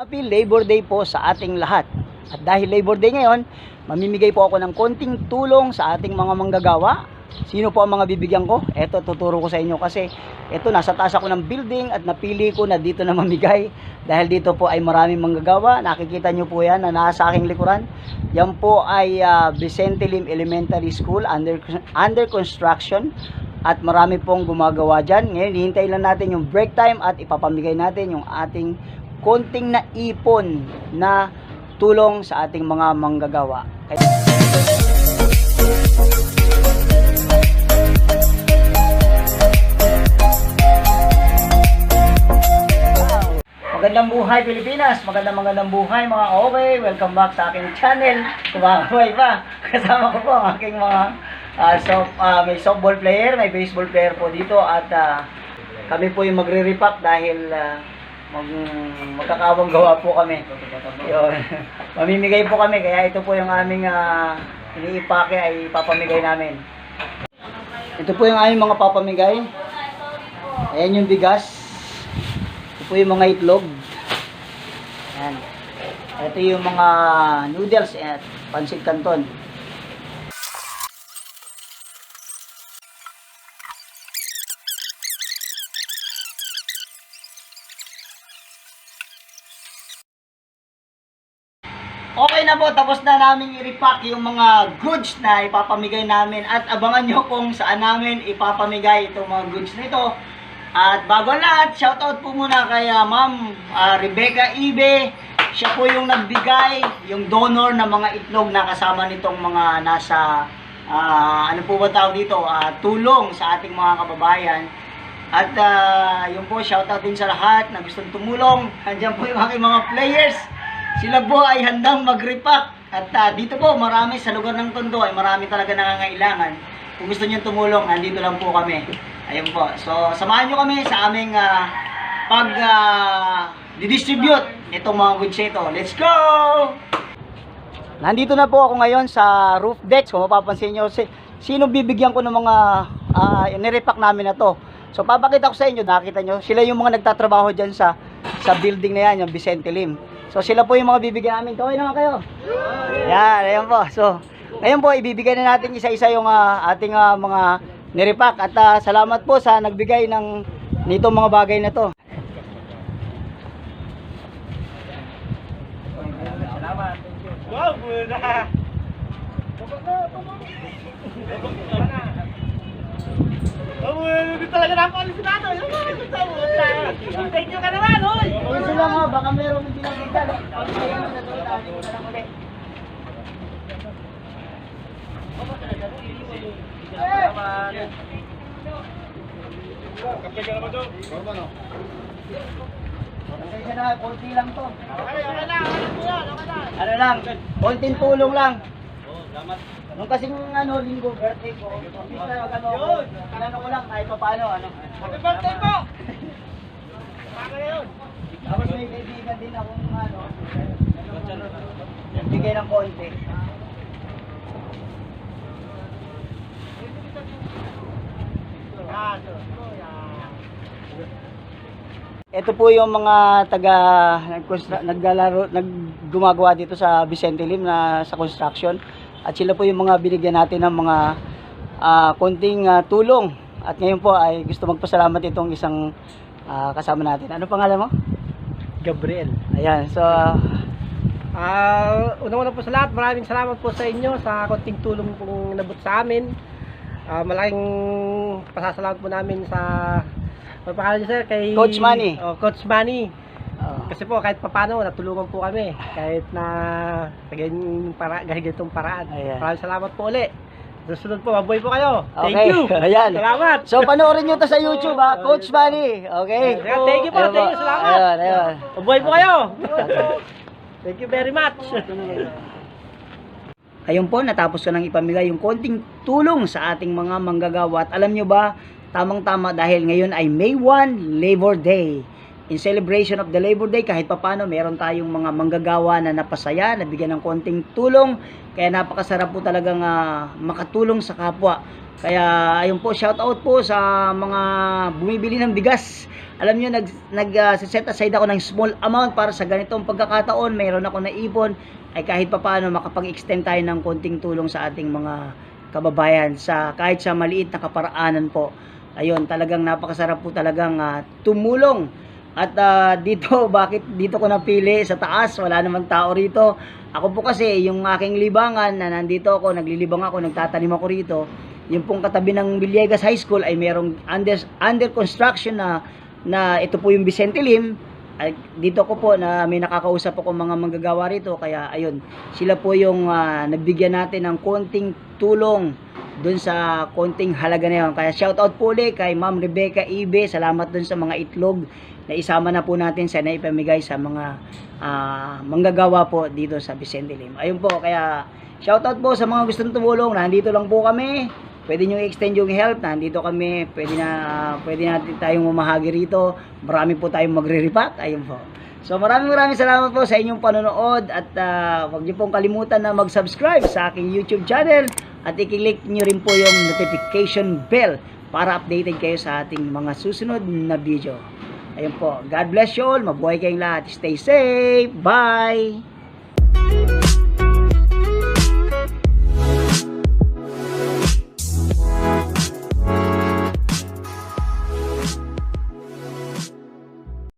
Happy Labor Day po sa ating lahat. At dahil Labor Day ngayon, mamimigay po ako ng konting tulong sa ating mga manggagawa. Sino po ang mga bibigyan ko? Eto, tuturo ko sa inyo kasi ito, nasa taas ako ng building at napili ko na dito na mamigay. Dahil dito po ay maraming manggagawa. Nakikita nyo po yan na nasa aking likuran. Yan po ay ah, Vicente Lim Elementary School under, under construction. At marami pong gumagawa dyan. Ngayon, hihintay lang natin yung break time at ipapamigay natin yung ating konting na ipon na tulong sa ating mga manggagawa. Magandang buhay Pilipinas, magandang magandang buhay mga okay, welcome back sa aking channel. Kumakaway pa, kasama ko po ang aking mga ah, soft, ah, may softball player, may baseball player po dito at ah, kami po yung magre-repack dahil ah, mag, magkakawang gawa po kami. Yun. Mamimigay po kami, kaya ito po yung aming uh, iniipake ay papamigay namin. Ito po yung aming mga papamigay. Ayan yung bigas. Ito po yung mga itlog. Ayan. Ito yung mga noodles at pansit canton. Okay na po, tapos na namin i-repack yung mga goods na ipapamigay namin at abangan nyo kung saan namin ipapamigay itong mga goods nito. At bago ang lahat, shoutout po muna kay ah, Ma'am ah, Rebecca Ibe. Siya po yung nagbigay, yung donor ng mga itlog na kasama nitong mga nasa, ah, ano po ba tawag dito, Ah, tulong sa ating mga kababayan. At ah, yung po, shoutout din sa lahat na gustong tumulong. Andiyan po yung aking mga players. Sila po ay handang mag-repack. At ah, dito po, marami sa lugar ng Tondo ay marami talaga nangangailangan. Kung gusto niyo tumulong, nandito lang po kami. Ayun po. So, samahan niyo kami sa aming ah, pag ah, didistribute itong mga goods ito. Let's go! Nandito na po ako ngayon sa roof decks. Kung mapapansin nyo, si, sino bibigyan ko ng mga uh, nirepack namin na to. So papakita ko sa inyo, nakita nyo, sila yung mga nagtatrabaho dyan sa sa building na yan, yung Vicente Lim. So sila po yung mga bibigyan namin. Kaway naman kayo. Yan, ayan po. So, ngayon po, ibibigay na natin isa-isa yung ah, ating ah, mga nirepack. At ah, salamat po sa nagbigay ng nitong mga bagay na to. Salamat. Wow, muna! Oh, hindi talaga na ako alisinado. Yung mo. Thank you ka naman, oy! Ayun sila nga, baka meron hindi nakita. no? Kape ka naman, Joe. Pasensya na, konti lang to. Ano lang. Ano lang, konting tulong lang. Salamat. Nung kasing ano, linggo, birthday ko, na ano, ano ko lang, kahit pa paano, ano. Happy birthday po! Tapos may kaibigan din akong ano, bigay ng konti. Ito po yung mga taga naglalaro naggumagawa dito sa Vicente Lim na sa construction at sila po yung mga binigyan natin ng mga ah, konting ah, tulong at ngayon po ay gusto magpasalamat itong isang ah, kasama natin. Ano pangalan mo? Gabriel. Ayan, so Ah, unang-una po sa lahat, maraming salamat po sa inyo sa konting tulong pong nabot sa amin. Ah, malaking pasasalamat po namin sa ano pangalan niyo sir? Kay Coach Manny. Oh, Coach Manny. ah, Kasi po kahit papano natulungan po kami kahit na ganyan para ganitong paraan. Ayan. Maraming salamat po uli. Susunod po, mabuhay po kayo. Thank Okay. you. Ayan. Salamat. So panoorin nyo to sa YouTube ha, Coach Manny. Okay? Ayan, thank you po, Ayun thank you, salamat. Ayun, ayun. Mabuhay po kayo. Thank you very much. Ayun po, natapos ko nang ipamigay yung konting tulong sa ating mga manggagawa. At alam nyo ba, tamang-tama dahil ngayon ay May 1, Labor Day. In celebration of the Labor Day, kahit papano, meron tayong mga manggagawa na napasaya, nabigyan ng konting tulong. Kaya napakasarap po talagang ah, makatulong sa kapwa. Kaya ayun po, shout out po sa mga bumibili ng bigas alam niyo nag nag ah, set aside ako ng small amount para sa ganitong pagkakataon, mayroon ako naipon ay kahit papaano makapag-extend tayo ng konting tulong sa ating mga kababayan sa kahit sa maliit na kaparaanan po. Ayun, talagang napakasarap po talagang ah, tumulong. At ah, dito, bakit dito ko napili sa taas? Wala namang tao rito. Ako po kasi, yung aking libangan na nandito ako, naglilibang ako, nagtatanim ako rito. Yung pong katabi ng Villegas High School ay merong under, under construction na, na ito po yung Vicente Lim. Ay, dito ko po na may nakakausap ako mga manggagawa rito. Kaya ayun, sila po yung ah, nagbigyan natin ng konting tulong dun sa konting halaga na yun. Kaya shoutout po ulit kay Ma'am Rebecca Ibe. Salamat dun sa mga itlog na isama na po natin sa naipamigay sa mga ah, manggagawa po dito sa Vicente Lim. Ayun po, kaya shoutout po sa mga gustong tumulong. Nandito lang po kami. Pwede nyo i-extend yung help. Nandito kami. Pwede na pwede natin tayong mamahagi rito. Marami po tayong magre-repack. Ayun po. So maraming maraming salamat po sa inyong panonood at ah, huwag niyo pong kalimutan na mag-subscribe sa aking YouTube channel at i-click niyo rin po yung notification bell para updated kayo sa ating mga susunod na video. Ayun po. God bless you all. Mabuhay kayong lahat. Stay safe. Bye!